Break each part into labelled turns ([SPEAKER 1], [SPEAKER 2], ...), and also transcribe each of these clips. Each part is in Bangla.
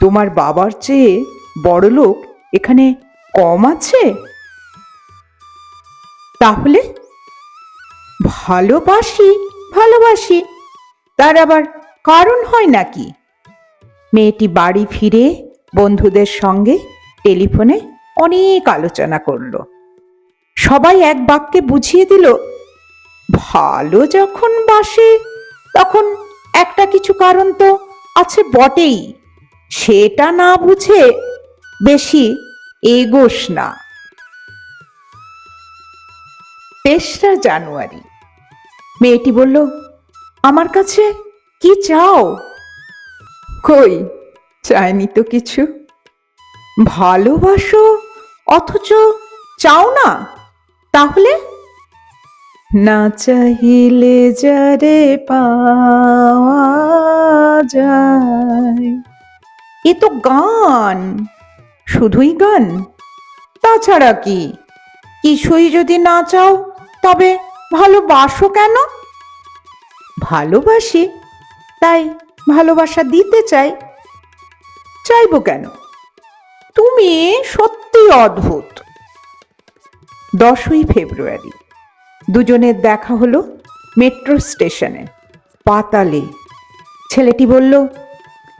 [SPEAKER 1] তোমার বাবার চেয়ে বড় লোক এখানে কম আছে? তাহলে? ভালোবাসি ভালোবাসি। তার আবার কারণ হয় নাকি? মেয়েটি বাড়ি ফিরে বন্ধুদের সঙ্গে টেলিফোনে অনেক আলোচনা করল। সবাই এক বাক্যে বুঝিয়ে দিল, ভালো যখন বাসে, তখন একটা কিছু কারণ তো আছে বটেই। সেটা না বুঝে বেশি এগোস না। তেসরা জানুয়ারি। মেয়েটি বলল, আমার কাছে কি চাও? কই চায়নি তো কিছু। ভালোবাসো অথচ চাও না, তাহলে? না চাহিলে যারে পাওয়া যায়। এ তো গান। শুধুই গান? তাছাড়া কি? কিছুই যদি না চাও, তবে ভালোবাসো কেন? ভালোবাসি, তাই ভালোবাসা দিতে চাই। চাইব কেন? তুমি সত্যি অদ্ভুত। দশই ফেব্রুয়ারি দুজনের দেখা হলো মেট্রো স্টেশনে, পাতালে। ছেলেটি বলল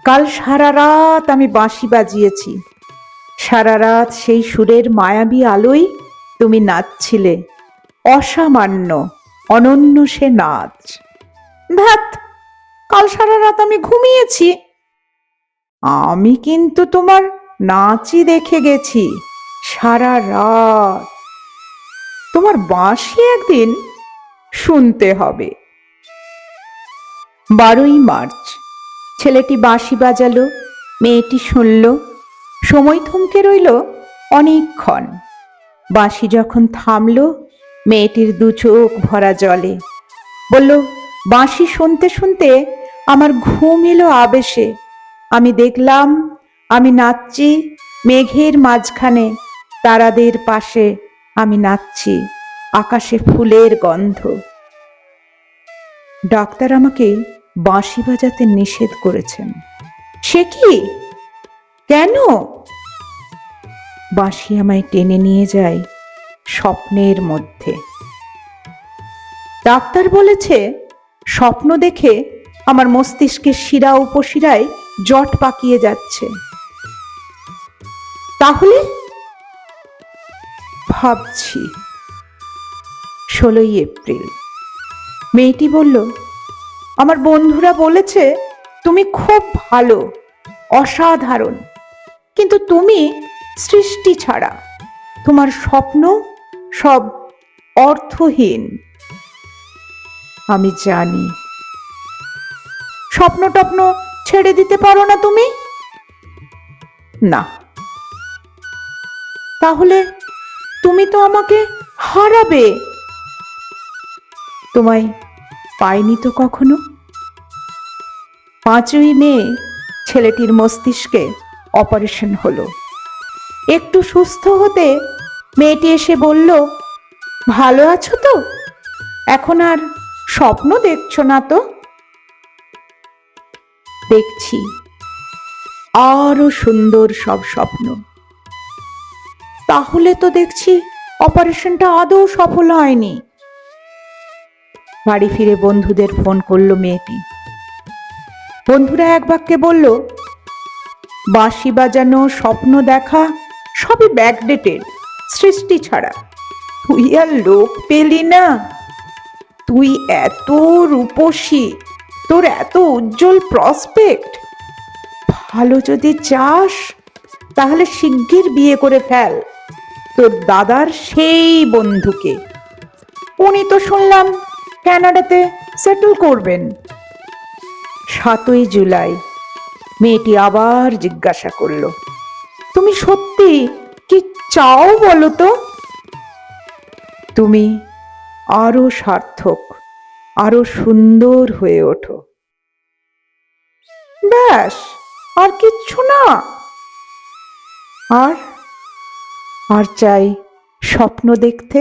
[SPEAKER 1] কাল সারা রাত আমি বাঁশি বাজিয়েছি। সারা রাত সেই সুরের মায়াবী আলোয় তুমি নাচছিলে। অসামান্য, অনন্য সে নাচ। ধ্যাত কাল সারা রাত আমি ঘুমিয়েছি। আমি কিন্তু তোমার নাচই দেখে গেছি, সারা রাত। তোমার বাঁশি একদিন শুনতে হবে। বারোই মার্চ। ছেলেটি বাঁশি বাজালো, মেয়েটি শুনল। সময় থমকে রইল অনেকক্ষণ। বাঁশি যখন থামলো, মেয়েটির দু চোখ ভরা জলে। বলল, বাঁশি শুনতে শুনতে আমার ঘুম এলো আবেশে। আমি দেখলাম, আমি নাচছি মেঘের মাঝখানে, তারাদের পাশে আমি নাচছি, আকাশে ফুলের গন্ধ। ডাক্তার আমাকে বাঁশি বাজাতে নিষেধ করেছেন। সে কি? কেন? বাঁশি আমায় টেনে নিয়ে যায় স্বপ্নের মধ্যে। ডাক্তার বলেছে, স্বপ্ন দেখে আমার মস্তিষ্কের শিরা উপশিরায় জট পাকিয়ে যাচ্ছে। তাহলে? ভাবছি, ষোলোই এপ্রিল। মেয়েটি বলল আমার বন্ধুরা বলেছে, তুমি খুব ভালো, অসাধারণ। কিন্তু তুমি সৃষ্টি ছাড়া। তোমার স্বপ্ন সব অর্থহীন। আমি জানি। স্বপ্ন টপ্ন ছেড়ে দিতে পারো না তুমি? না। তাহলে তুমি তো আমাকে হারাবে। তোমায় পাইনি তো কখনো? পাঁচই মে ছেলেটির মস্তিষ্কে অপারেশন হলো। একটু সুস্থ হতে মেয়েটি এসে বলল, ভালো আছো তো? এখন আর স্বপ্ন দেখছ না তো? দেখছি। আরও সুন্দর সব স্বপ্ন। তাহলে তো দেখছি অপারেশনটা আদৌ সফল হয়নি। বাড়ি ফিরে বন্ধুদের ফোন করল মেয়েটি। বন্ধুরা এক বাক্যে বলল, বাঁশি বাজানো, স্বপ্ন দেখা, সবই ব্যাকডেটেড সৃষ্টি ছাড়া। তুই আর লোক পেলি না। তুই এত রূপসী, তোর এত উজ্জ্বল প্রসপেক্ট ভালো যদি চাস, তাহলে শিগগির বিয়ে করে ফেল। তোর দাদার সেই বন্ধুকে। উনি তো শুনলাম কানাডাতে সেটেল করবেন। সাতই জুলাই। মেয়েটি আবার জিজ্ঞাসা করল, তুমি সত্যি কি চাও বলো তো? তুমি আরও সার্থক, আরও সুন্দর হয়ে ওঠো। ব্যাস, আর কিচ্ছু না। আর আর চাই স্বপ্ন দেখতে?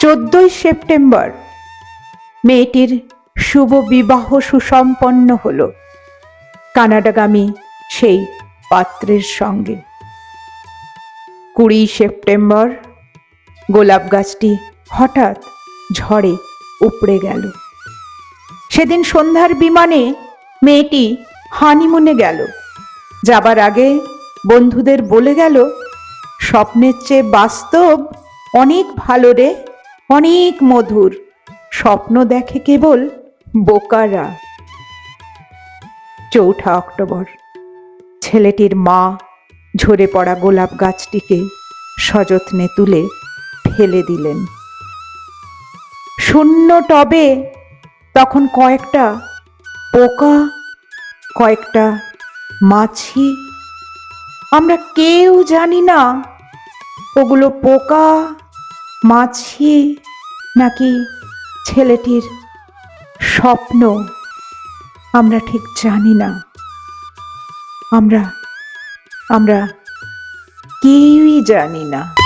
[SPEAKER 1] চোদ্দই সেপ্টেম্বর। মেয়েটির শুভ বিবাহ সুসম্পন্ন হল। কানাডাগামী সেই পাত্রের সঙ্গে। কুড়ি সেপ্টেম্বর, গোলাপ গাছটি হঠাৎ ঝড়ে উপড়ে গেল। সেদিন সন্ধ্যার বিমানে মেয়েটি হানিমুনে গেল। যাবার আগে বন্ধুদের বলে গেল, স্বপ্নের চেয়ে বাস্তব অনেক ভালো রে। অনেক মধুর। স্বপ্ন দেখে কেবল বোকারা। চৌঠা অক্টোবর। ছেলেটির মা ঝরে পড়া গোলাপ গাছটিকে সযত্নে তুলে ফেলে দিলেন। শূন্য টবে তখন কয়েকটা পোকা, কয়েকটা মাছি। আমরা কেউ জানি না ওগুলো পোকা মাছি নাকি ছেলেটির স্বপ্ন? আমরা ঠিক জানি না। আমরা আমরা কেউই জানি না।